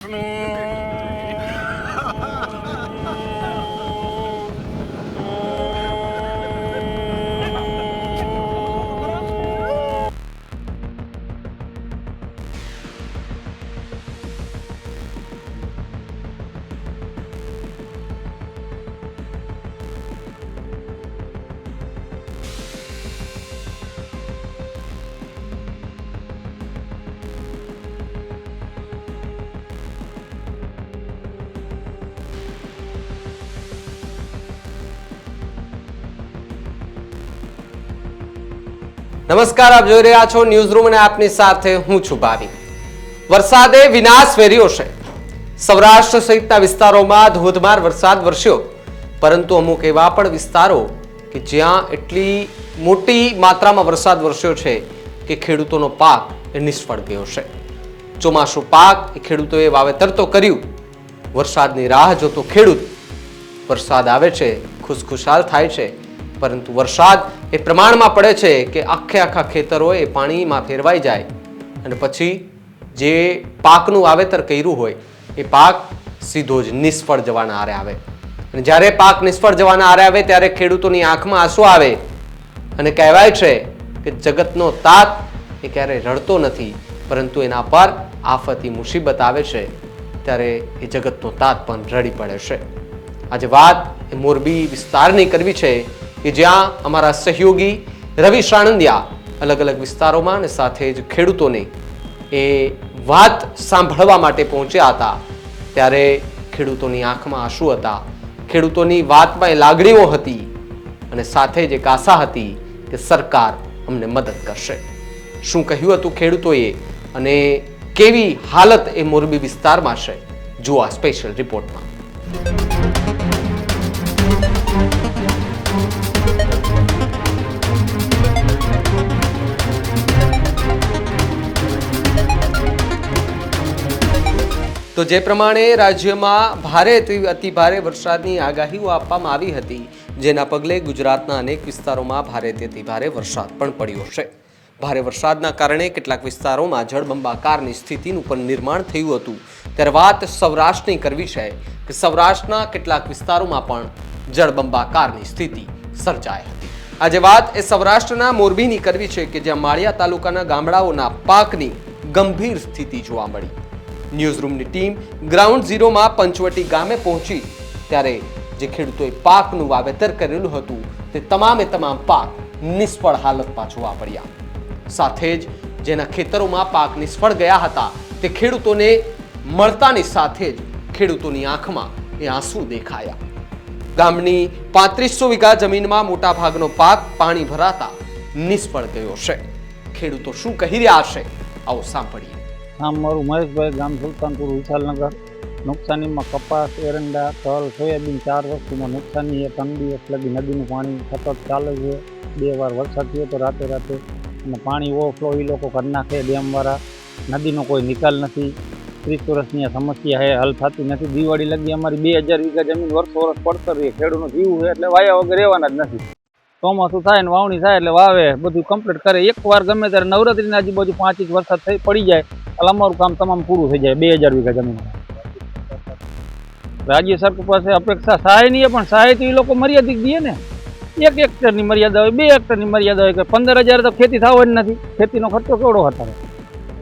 嗯。નમસ્કાર, આપ જોઈ રહ્યા છો ન્યૂઝ રૂમ અને આપની સાથે હું છું ભાવી. વરસાદે વિનાશ વેર્યો છે. સૌરાષ્ટ્ર સહિતના વિસ્તારોમાં ધોધમાર વરસાદ વરસ્યો. પરંતુ અમુક એવા પણ વિસ્તારો કે જ્યાં એટલી મોટી માત્રામાં વરસાદ વરસ્યો છે કે ખેડૂતોનો પાક એ નિષ્ફળ ગયો છે. ચોમાસું પાક એ ખેડૂતોએ વાવેતર તો કર્યું. વરસાદની રાહ જોતો ખેડૂત વરસાદ આવે છે, ખુશખુશાલ થાય છે. પરંતુ વરસાદ એ પ્રમાણમાં પડે છે કે આખે આખા ખેતરો એ પાણીમાં ફેરવાઈ જાય. અને પછી જે પાકનું વાવેતર કર્યું હોય, એ પાક સીધો જ નિષ્ફળ જવાના આરે આવે. અને જ્યારે પાક નિષ્ફળ જવાના આરે આવે, ત્યારે ખેડૂતોની આંખમાં આંસુ આવે. અને કહેવાય છે કે જગતનો તાત એ ક્યારેય રડતો નથી, પરંતુ એના પર આફતી મુસીબત આવે છે, ત્યારે એ જગતનો તાત પણ રડી પડે છે. આજે વાત એ મોરબી વિસ્તારની કરવી છે કે જ્યાં અમારા સહયોગી રવિ સાણંદિયા અલગ અલગ વિસ્તારોમાં અને સાથે જ ખેડૂતોને એ વાત સાંભળવા માટે પહોંચ્યા હતા. ત્યારે ખેડૂતોની આંખમાં આંસુ હતા. ખેડૂતોની વાતમાં એ લાગણીઓ હતી અને સાથે જ આશા હતી કે સરકાર અમને મદદ કરશે. શું કહ્યું હતું ખેડૂતોએ અને કેવી હાલત એ મોરબી વિસ્તારમાં છે? જુઓ આ સ્પેશિયલ રિપોર્ટમાં તો જે પ્રમાણે રાજ્યમાં ભારે અતિ ભારે વરસાદની આગાહીઓ આપવામાં આવી હતી, જેના પગલે ગુજરાતના અનેક વિસ્તારોમાં ભારેથી અતિ ભારે વરસાદ પણ પડ્યો છે ભારે વરસાદના કારણે કેટલાક વિસ્તારોમાં જળબંબાકારની સ્થિતિનું પણ નિર્માણ થયું હતું. ત્યારે વાત સૌરાષ્ટ્રની કરવી છે કે સૌરાષ્ટ્રના કેટલાક વિસ્તારોમાં પણ જળબંબાકારની સ્થિતિ સર્જાઈ હતી. આજે વાત એ સૌરાષ્ટ્રના મોરબીની કરવી છે કે જ્યાં માળિયા તાલુકાના ગામડાઓના પાકની ગંભીર સ્થિતિ જોવા મળી. ન્યૂઝરૂમની ટીમ ગ્રાઉન્ડ ઝીરોમાં પંચવટી ગામે પહોંચી. ત્યારે જે ખેડૂતોએ પાકનું વાવેતર કરેલું હતું, તે તમામે તમામ પાક નિષ્ફળ હાલત પાછું વાપર્યા સાથે જ જેના ખેતરોમાં પાક નિષ્ફળ ગયા હતા, તે ખેડૂતોને મળતાની સાથે જ ખેડૂતોની આંખમાં એ આંસુ દેખાયા. ગામની પાંત્રીસો વીઘા જમીનમાં મોટા ભાગનો પાક પાણી ભરાતા નિષ્ફળ ગયો છે. ખેડૂતો શું કહી રહ્યા છે, આવો સાંભળીએ. નામ મારું મહેશભાઈ, ગામ સુલતાનપુર, વિશાલનગર. નુકસાનીમાં કપાસ, એરંડા, તલ, સોયાબીન ચાર વસ્તુમાં નુકસાની છે. ઠંડી એટલે બી નદીનું પાણી સતત ચાલે છે. બે વાર વરસાદ થયો તો રાતે રાતે અને પાણી ઓવરફ્લો એ લોકો કરી નાખે ડેમવાળા. નદીનો કોઈ નિકાલ નથી. ત્રીસ વર્ષની આ સમસ્યા હે, હલ થતી નથી. દિવાળી લગી અમારી બે હજાર વીઘા જમીન વર્ષો વર્ષ પડતર રહી ખેડૂતો જીવું છે એટલે વાયા વગર રહેવાના જ નથી. ચોમાસું થાય ને વાવણી થાય એટલે વાવે. બધું કમ્પ્લીટ કરે. એક વાર ગમે ત્યારે નવરાત્રીની આજુબાજુ પાંચ ઇંચ વરસાદ થઈ પડી જાય. એટલે અમારું કામ તમામ પૂરું થઈ જાય, બે હજાર વીઘા જમીન. રાજ્ય સરકાર પાસે અપેક્ષા સહાયની પણ સહાય તો એ લોકો મર્યાદિત દે ને. એક હેક્ટરની મર્યાદા હોય, બે હેક્ટરની મર્યાદા હોય કે પંદર હજાર તો ખેતી થવા જ નથી. ખેતીનો ખર્ચો કેવડો હતો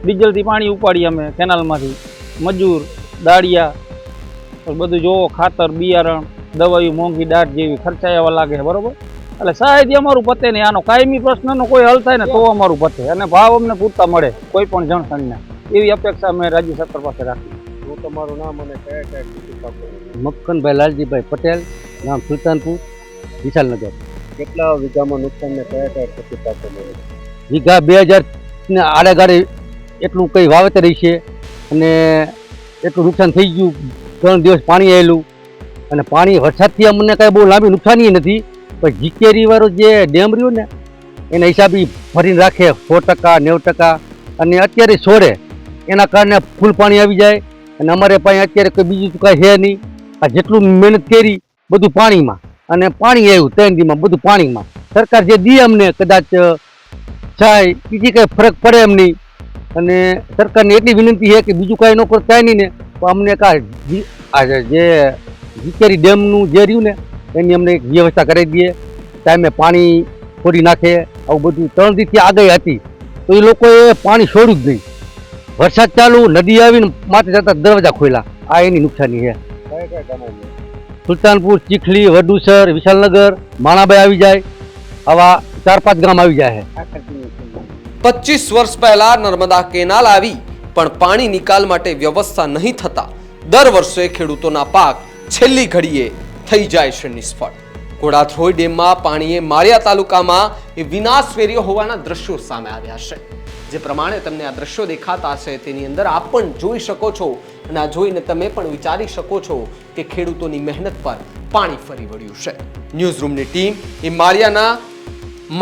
ડીઝલથી પાણી ઉપાડીએ અમે કેનાલમાંથી. મજૂર, દાળિયા બધું જોવો, ખાતર, બિયારણ, દવાઈ, મોંઘી દાટ જેવી ખર્ચા એવા લાગે બરોબર? એટલે સહાયથી અમારું પતે નહીં. આનો કાયમી પ્રશ્નનો કોઈ હલ થાય ને તો અમારું પતે. અને ભાવ અમને પૂરતા મળે, કોઈ પણ જણસણને. એવી અપેક્ષા અમે રાજ્ય સરકાર પાસે રાખી હું તમારું નામ અને કયા કયા મક્કનભાઈ લાલજીભાઈ પટેલ ગામ સુલતાનપુર વિશાલનગર. કેટલા વીઘામાં નુકસાન ને કયા કયા ખેતી પાકો મળે વીઘા બે હજાર ને આડેગાડે એટલું કંઈ વાવેતર છે અને એટલું નુકસાન થઈ ગયું. ત્રણ દિવસ પાણી આવેલું અને પાણી વરસાદથી અમને કાંઈ બહુ લાંબી નુકસાની નથી પણ જીકેરી વાળો જે ડેમ રહ્યો ને એના હિસાબે ભરીને રાખે સો ટકા નેવું ટકા અને અત્યારે છોડે એના કારણે ફૂલ પાણી આવી જાય. અને અમારે પાસે અત્યારે કોઈ બીજું કાંઈ છે નહીં. આ જેટલું મહેનત કરી બધું પાણીમાં. અને પાણી આવ્યું ત્રણ દીમાં બધું પાણીમાં. સરકાર જે દી અમને કદાચ થાય બીજી કાંઈ ફરક પડે એમ નહીં. અને સરકારને એટલી વિનંતી છે કે બીજું કાંઈ ન કરે કાંઈ નહીં ને, તો અમને કા આ જે- જે જીકેરી ડેમનું જે રહ્યું ને, એની અમને એક વ્યવસ્થા કરી દઈએ. ટાઈમે પાણી છોડી નાખે. આવું બધું ત્રણ દીથી આગળ હતી. તો એ લોકોએ પાણી છોડ્યું જ નહીં. વરસાદ ચાલુ નદી આવીને માથે જતા દરવાજા ખોલ્યા. આ એની નુકસાની છે. સુલતાનપુર ચીખલી વડુસર વિશાલનગર માણાભાઈ આવી જાય. આવા ચાર પાંચ ગામ આવી જાય છે? પચીસ વર્ષ પહેલા નર્મદા કેનાલ આવી પણ પાણી નિકાલ માટે વ્યવસ્થા નહીં થતા દર વર્ષે ખેડૂતોના પાક છેલ્લી ઘડીએ થઈ જાય છે નિષ્ફળ. ઘોડાથ્રોઈ ડેમમાં પાણીએ માળિયા તાલુકામાં એ વિનાશ વેર્યો હોવાના દ્રશ્યો સામે આવ્યા છે. જે પ્રમાણે તમને આ દ્રશ્યો દેખાતા હશે, તેની અંદર આપ પણ જોઈ શકો છો અને આ જોઈને તમે પણ વિચારી શકો છો કે ખેડૂતોની મહેનત પર પાણી ફરી વળ્યું છે. ન્યૂઝ રૂમની ટીમ એ માળિયાના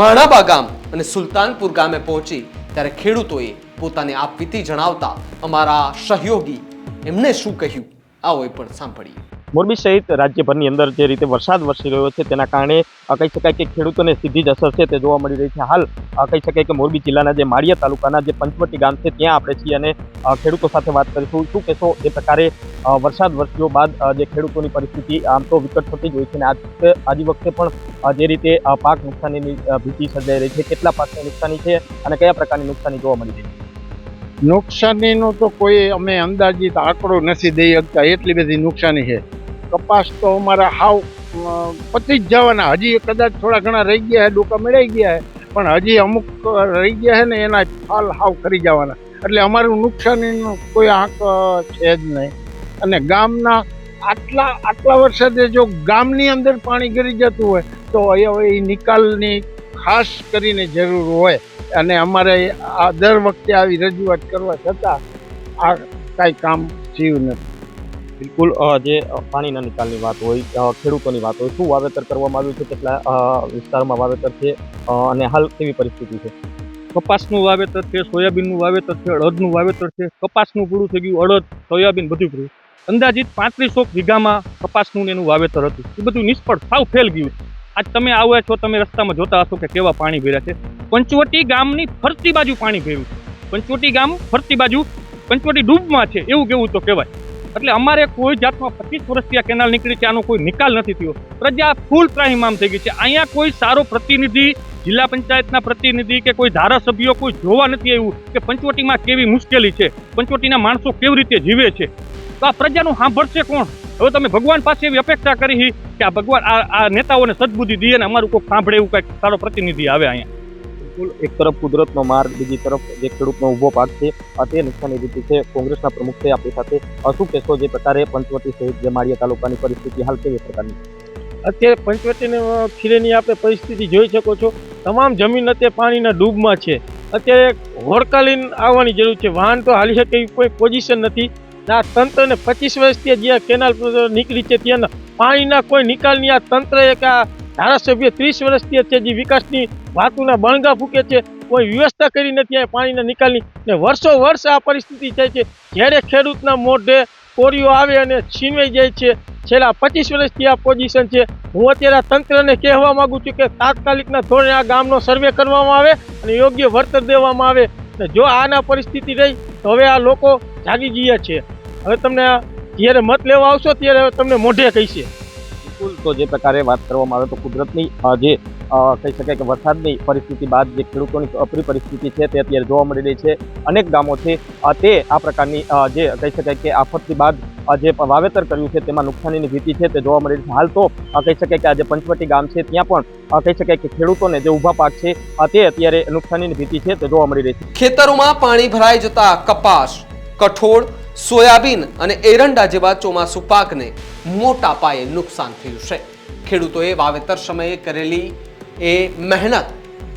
માણાબા ગામ અને સુલતાનપુર ગામે પહોંચી ત્યારે ખેડૂતોએ પોતાને આપવીતી જણાવતા અમારા સહયોગી એમને શું કહ્યું આવો એ પણ સાંભળીએ. મોરબી સહિત રાજ્યભરની અંદર જે રીતે વરસાદ વરસી રહ્યો છે, તેના કારણે કહી શકાય કે ખેડૂતોને સીધી જ અસર છે તે જોવા મળી રહી છે. હાલ કહી શકાય કે મોરબી જિલ્લાના જે માળિયા તાલુકાના જે પંચવટી ગામ છે, ત્યાં આપણે છીએ અને ખેડૂતો સાથે વાત કરીશું. શું કહેશો એ પ્રકારે વરસાદ વરસ્યો બાદ જે ખેડૂતોની પરિસ્થિતિ આમ તો વિકટ થતી જ હોય છે અને આજ આજી વખતે પણ જે રીતે પાક નુકસાનીની ભીતિ સર્જાઈ રહી છે, કેટલા પાકને નુકસાની છે અને કયા પ્રકારની નુકસાની જોવા મળી રહી છે? નુકસાનીનો તો કોઈ અમે અંદાજિત આંકડો નથી દઈ શકતા, એટલી બધી નુકસાની છે. કપાસ તો અમારા હાવ પતી જ જવાના. હજી કદાચ થોડા ઘણા રહી ગયા છે ડોકા મેળાઈ ગયા છે પણ હજી અમુક રહી ગયા છે ને એના ફાલ હાવ કરી જવાના. એટલે અમારું નુકસાનીનું કોઈ આંક છે જ નહીં. અને ગામના આટલા આટલા વરસાદે જો ગામની અંદર પાણી ગરી જતું હોય, તો હવે એ નિકાલની ખાસ કરીને જરૂર હોય. અને અમારે આ દર વખતે આવી રજૂઆત કરવા છતાં આ કાંઈ કામ થયું નથી. બિલકુલ જે પાણીના નિકાલની વાત હોય ખેડૂતોની વાત હોય, શું વાવેતર કરવામાં આવ્યું છે, કેટલા વિસ્તારમાં વાવેતર છે અને હાલ કેવી પરિસ્થિતિ છે? કપાસનું વાવેતર છે, સોયાબીનનું વાવેતર છે, અડદનું વાવેતર છે, કપાસનું પૂરું થઈ ગયું, અડદ, સોયાબીન બધું પૂરું. અંદાજિત પાંત્રીસો વીઘામાં કપાસનું એનું વાવેતર હતું. એ બધું નિષ્ફળ, સાવ ફેલ ગયું. આજ તમે આવ્યા છો, તમે રસ્તામાં જોતા હશો કે કેવા પાણી ભર્યા છે. પંચવટી ગામની ફરતી બાજુ પાણી ભર્યું છે. પંચવટી ગામ ફરતી બાજુ, પંચવટી ડૂબમાં છે, એવું કેવું તો કહેવાય. એટલે અમારે કોઈ જાતમાં પચીસ વર્ષથી આ કેનાલ નીકળી છે, આનો કોઈ નિકાલ નથી થયો. પ્રજા ફૂલ ત્રાહીમામ થઈ ગઈ છે. અહીંયા કોઈ સારો પ્રતિનિધિ, જિલ્લા પંચાયતના પ્રતિનિધિ કે કોઈ ધારાસભ્યો કોઈ જોવા નથી આવ્યું કે પંચવટીમાં કેવી મુશ્કેલી છે, પંચવટીના માણસો કેવી રીતે જીવે છે. તો આ પ્રજાનું સાંભળશે કોણ? હવે તમે ભગવાન પાસે એવી અપેક્ષા કરી કે આ ભગવાન, આ નેતાઓને સદબુદ્ધિ દઈએ અને અમારું કોઈ સાંભળે એવું કંઈક સારો પ્રતિનિધિ આવે અહીંયા. બિલકુલ એક તરફ કુદરતનો માર્ગ, બીજી તરફ જે ખેડૂતનો ઊભો પાક છે તે નુકસાની રીતે છે. કોંગ્રેસના પ્રમુખ છે, આપણી સાથે શું કહેશો જે પ્રકારે પંચવટી સહિત જે માળિયા તાલુકાની પરિસ્થિતિ હાલ કેવી પ્રકારની અત્યારે પંચવટીની ખીરેની આપણે પરિસ્થિતિ જોઈ શકો છો. તમામ જમીન અત્યારે પાણીના ડૂબમાં છે. અત્યારે હોડકાલીન આવવાની જરૂર છે. વાહન તો હાલી શકે એવી કોઈ પોઝિશન નથી. આ તંત્રને પચીસ વર્ષથી જ્યાં કેનાલ નીકળી છે ત્યાં પાણીના કોઈ નિકાલની આ તંત્ર એક આ ધારાસભ્ય ત્રીસ વર્ષથી છે વિકાસની વાતોના બણગા ફૂકે છે, કોઈ વ્યવસ્થા કરી નથી આ પાણીના નિકાલની. ને વર્ષો વર્ષ આ પરિસ્થિતિ થાય છે. જ્યારે ખેડૂતના મોઢે કોરીઓ આવે અને છીનવાઈ જાય છે, છેલ્લા પચીસ વર્ષથી આ પોઝિશન છે. હું અત્યારે તંત્રને કહેવા માંગુ છું કે તાત્કાલિકના ધોરણે આ ગામનો સર્વે કરવામાં આવે અને યોગ્ય વળતર દેવામાં આવે. ને જો આના પરિસ્થિતિ રહી, તો હવે આ લોકો જાગી ગયા છે. હવે તમને જ્યારે મત લેવા આવશો, ત્યારે હવે તમને મોઢે કહીશે. બિલકુલ તો જે પ્રકારે વાત કરવામાં આવે તો કુદરતની જે કહી શકાય કે વરસાદની પરિસ્થિતિ બાદ જે ખેડૂતોની અપરી પરિસ્થિતિ છે તે અત્યારે જોવા મળી રહી છે. અનેક ગામો છે તે આ પ્રકારની જે કહી શકાય કે આફતથી બાદ જે વાવેતર કર્યું છે તેમાં નુકસાનીની ભીતિ છે તે જોવા મળી રહી છે. હાલ તો કહી શકાય કે આ જે પંચવટી ગામ છે ત્યાં પણ કહી શકાય કે ખેડૂતોને જે ઊભા પાક છે તે અત્યારે નુકસાનીની ભીતિ છે તે જોવા મળી રહી છે. ખેતરોમાં પાણી ભરાઈ જતા કપાસ, કઠોળ, સોયાબીન અને એરંડા જેવા ચોમાસુ પાકને મોટા પાયે નુકસાન થયું છે. ખેડૂતોએ વાવેતર સમયે કરેલી એ મહેનત,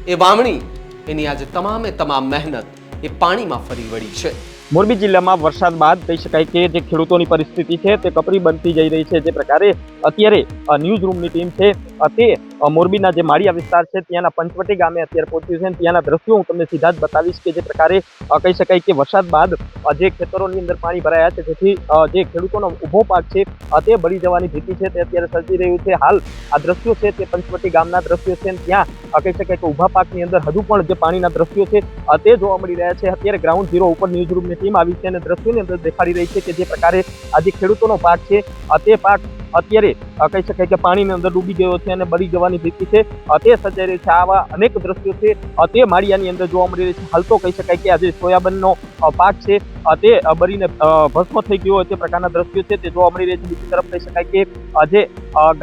એ વાવણી, એની આજે તમામે તમામ મહેનત એ પાણીમાં ફરી વળી છે. મોરબી જિલ્લામાં વરસાદ બાદ કહી શકાય કે જે ખેડૂતોની પરિસ્થિતિ છે તે કપરી બનતી જઈ રહી છે. જે પ્રકારે અત્યારે ન્યૂઝ રૂમની ટીમ છે તે મોરબીના જે માળિયા વિસ્તાર છે, ત્યાંના પંચવટી ગામે અત્યારે પહોંચ્યું છે ત્યાંના દ્રશ્યો હું તમને સીધા જ બતાવીશ કે જે પ્રકારે કહી શકાય કે વરસાદ બાદ જે ખેતરોની અંદર પાણી ભરાયા છે, જેથી જે ખેડૂતોનો ઊભો પાક છે તે બળી જવાની ભીતિ છે, તે અત્યારે સર્જી રહ્યું છે. હાલ આ દ્રશ્યો છે તે પંચવટી ગામના દ્રશ્યો છે ત્યાં કહી શકાય કે ઊભા પાકની અંદર હજુ પણ જે પાણીના દ્રશ્યો છે તે જોવા મળી રહ્યા છે. અત્યારે ગ્રાઉન્ડ ઝીરો ઉપર ન્યૂઝ રૂમની ટીમ આવી છે અને દ્રશ્યોની અંદર દેખાડી રહી છે કે જે પ્રકારે આજે ખેડૂતોનો પાક છે તે પાક અત્યારે કહી શકાય કે પાણીની અંદર ડૂબી ગયો છે અને બળી જવાની ભીતિ છે. તે સર્જાઈ રહી છે. આવા અનેક દ્રશ્યો છે. તે માળિયાની અંદર જોવા મળી રહી છે. હાલ તો કહી શકાય કે આ જે સોયાબીનનો પાક છે. તે બળીને ભસ્મ થઈ ગયો તે પ્રકારના દ્રશ્યો છે. તે જોવા મળી રહ્યા છે. બીજી તરફ કહી શકાય કે આજે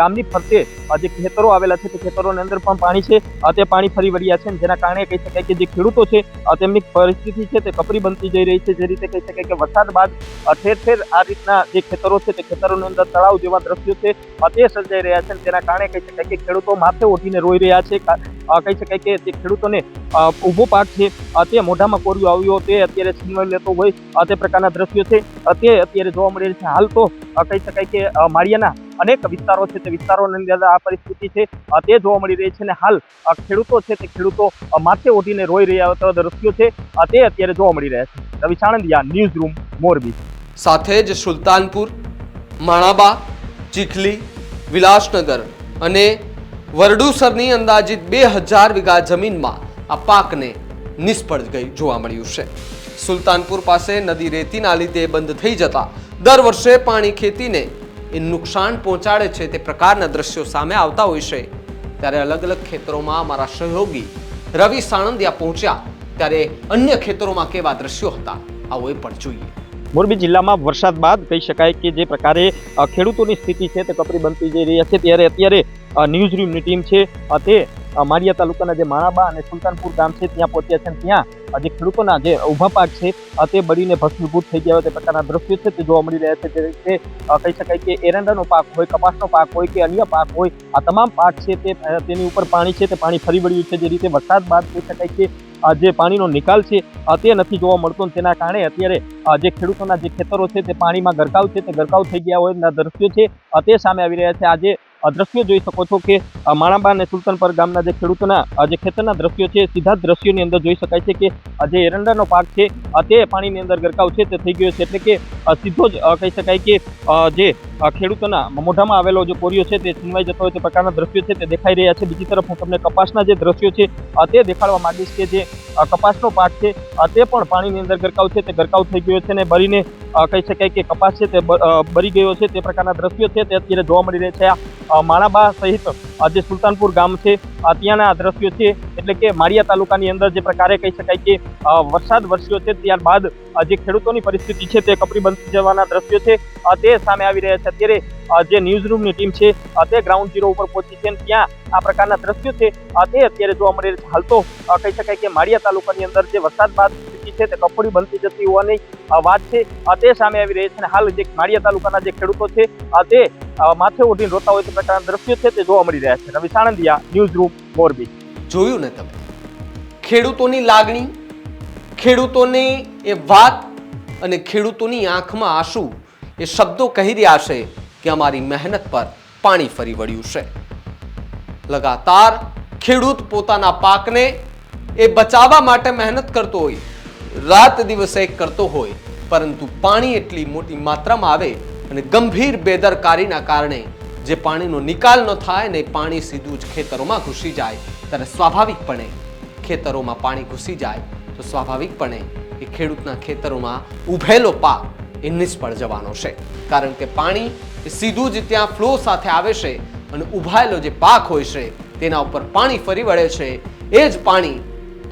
ગામની ફરતે જે ખેતરો આવેલા છે. તે ખેતરોની અંદર પણ પાણી છે. તે પાણી ફરી વળ્યા છે જેના કારણે કહી શકાય કે જે ખેડૂતો છે તેમની પરિસ્થિતિ છે તે કપરી બનતી જઈ રહી છે. જે રીતે કહી શકાય કે વરસાદ બાદ ઠેર ઠેર આ રીતના જે ખેતરો છે તે ખેતરોની અંદર તળાવ જેવા દ્રશ્યો છે તે સર્જાઈ રહ્યા છે તેના કારણે કહી શકાય કે ખેડૂતો માથે ઉઠીને રોઈ રહ્યા છે. કહી શકાય કે તે ખેડૂતોને ઊભો પાક છે તે મોઢામાં કોર્યું આવ્યો તે અત્યારે છીનવાઈ લેતો હોય તે પ્રકારના દ્રશ્યો છે. તે અત્યારે જોવા મળી રહ્યા છે. હાલ તો કહી શકાય કે માળિયાના અનેક વિસ્તારો છે. તે વિસ્તારોની અંદર આ પરિસ્થિતિ છે. તે જોવા મળી રહી છે અને હાલ ખેડૂતો છે તે ખેડૂતો માથે ઓઢીને રોઈ રહ્યા હતા. દ્રશ્યો છે. તે અત્યારે જોવા મળી રહ્યા છે. Ravi Sanandiya, news room, Morbi. સાથે જ સુલતાનપુર, માણાબા ચીખલી, વિલાસનગર અને વરડુસરની અંદાજિત બે હજાર વીઘા જમીનમાં આ પાકને નિષ્ફળ ગઈ જોવા મળ્યું છે. સુલતાનપુર પાસે નદી રેતીના લીધે બંધ થઈ જતા દર વર્ષે પાણી ખેતીને એ નુકસાન પહોંચાડે છે તે પ્રકારના દ્રશ્યો સામે આવતા હોય છે. ત્યારે અલગ અલગ ખેતરોમાં અમારા સહયોગી રવિ સાણંદિયા પહોંચ્યા. ત્યારે અન્ય ખેતરોમાં કેવા દ્રશ્યો હતા, આવો એ પણ જોઈએ. મોરબી જિલ્લામાં વરસાદ બાદ કહી શકાય કે જે પ્રકારે ખેડૂતોની સ્થિતિ છે તે કપરી બનતી જઈ રહી છે ત્યારે અત્યારે ન્યૂઝ રૂમની ટીમ છે તે માળિયા તાલુકાના જે માણાબા અને સુલતાનપુર ગામ છે, ત્યાં પહોંચ્યા છે ત્યાં જે ખેડૂતોના જે ઊભા પાક છે તે બળીને ભસ્મીભૂત થઈ ગયા હોય તે પ્રકારના દ્રશ્યો છે તે જોવા મળી રહ્યા છે. તે રીતે કહી શકાય કે એરંડાનો પાક હોય, કપાસનો પાક હોય કે અન્ય પાક હોય, આ તમામ પાક છે તે તેની ઉપર પાણી છે તે પાણી ફરી વળ્યું છે. જે રીતે વરસાદ બાદ કહી શકાય કે જે પાણીનો નિકાલ છે તે નથી જોવા મળતો તેના કારણે અત્યારે જે ખેડૂતોના જે ખેતરો છે તે પાણીમાં ગરકાવ છે, તે ગરકાવ થઈ ગયા હોય દ્રશ્યો છે. તે સામે આવી રહ્યા છે. આજે દ્રશ્યો જોઈ શકો છો કે માણાબા અને સુલતાનપર ગામના જે ખેડૂતોના જે ખેતરના દ્રશ્યો છે, સીધા દ્રશ્યોની અંદર જોઈ શકાય છે કે જે એરંડાનો પાક છે તે પાણીની અંદર ગરકાવ છે, તે થઈ ગયો છે. એટલે કે સીધો જ કહી શકાય કે જે ખેડૂતોના મોઢામાં આવેલો જે કોરિયો છે, તે છીનવાઈ જતો હોય તે પ્રકારના દ્રશ્યો છે, તે દેખાઈ રહ્યા છે. બીજી તરફ હું તમને કપાસના જે દ્રશ્યો છે તે દેખાડવા માંગીશ કે જે કપાસનો પાક છે તે પણ પાણીની અંદર ગરકાવ છે, તે ગરકાવ થઈ ગયો છે અને બરીને કહી શકાય કે કપાસ છે, તે બરી ગયો છે, તે પ્રકારના દ્રશ્યો છે, તે અત્યારે જોવા મળી રહ્યા છે. માણાબા સહિત જે સુલતાનપુર ગામ છે. ત્યાંના દ્રશ્યો છે, એટલે કે માળિયા તાલુકાની અંદર જે પ્રકારે કહી શકાય કે વરસાદ વરસ્યો છે, ત્યારબાદ જે ખેડૂતોની પરિસ્થિતિ છે તે કપરી બનતી જવાના દ્રશ્યો છે. તે સામે આવી રહ્યા છે. અત્યારે જે ન્યૂઝ રૂમની ટીમ છે તે ગ્રાઉન્ડ ઝીરો ઉપર પહોંચી છે ત્યાં આ પ્રકારના દ્રશ્યો છે. તે અત્યારે જોવા મળી હાલ તો કહી શકાય કે માળિયા તાલુકાની અંદર જે વરસાદ બાદ છે તે કફોડી બનતી જતી હોવાની વાત છે. તે સામે આવી રહી છે અને હાલ જે માળિયા તાલુકાના જે ખેડૂતો છે તે માથે ઉઠીને રોતા હોય તે પ્રકારના દ્રશ્યો છે તે જોવા મળી રહ્યા છે. Ravi Sanandiya, news room, Morbi. જોયું ને તમે? ખેડૂતોની લાગણી, ખેડૂતોની એ વાત અને ખેડૂતોની આંખમાં આંસુ એ શબ્દો કહી રહ્યા છે કે અમારી મહેનત પર પાણી ફરી વળ્યું છે. લગાતાર ખેડૂત પોતાના પાકને એ બચાવવા માટે મહેનત કરતો હોય રાત દિવસે કરતો હોય, પરંતુ પાણી એટલી મોટી માત્રામાં આવે અને ગંભીર બેદરકારીના કારણે જે પાણીનો નિકાલ ન થાય ને પાણી સીધું જ ખેતરોમાં ઘૂસી જાય. ત્યારે સ્વાભાવિકપણે ખેતરોમાં પાણી ઘૂસી જાય તો સ્વાભાવિકપણે એ ખેડૂતના ખેતરોમાં ઉભેલો પાક એ નિષ્ફળ જવાનો છે. કારણ કે પાણી એ સીધું જ ત્યાં ફ્લો સાથે આવે છે અને ઉભાયેલો જે પાક હોય છે તેના ઉપર પાણી ફરી વળે છે. એ જ પાણી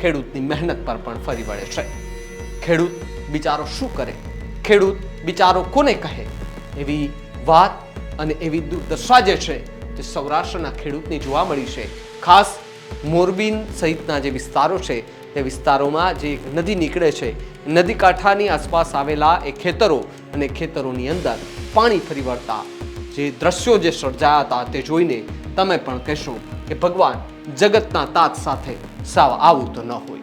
ખેડૂતની મહેનત પર પણ ફરી વળે છે. ખેડૂત બિચારો શું કરે? ખેડૂત બિચારો કોને કહે? એવી વાત અને એવી દુર્દશા જે છે તે સૌરાષ્ટ્રના ખેડૂતની જોવા મળી છે. ખાસ મોરબીન સહિતના જે વિસ્તારો છે, તે વિસ્તારોમાં જે નદી નીકળે છે, નદી કાંઠાની આસપાસ આવેલા એ ખેતરો અને ખેતરોની અંદર પાણી ફરી વળતા જે દ્રશ્યો જે સર્જાયા હતા તે જોઈને તમે પણ કહેશો કે ભગવાન જગતના તાત સાથે સાવ આવું તો ન હોય.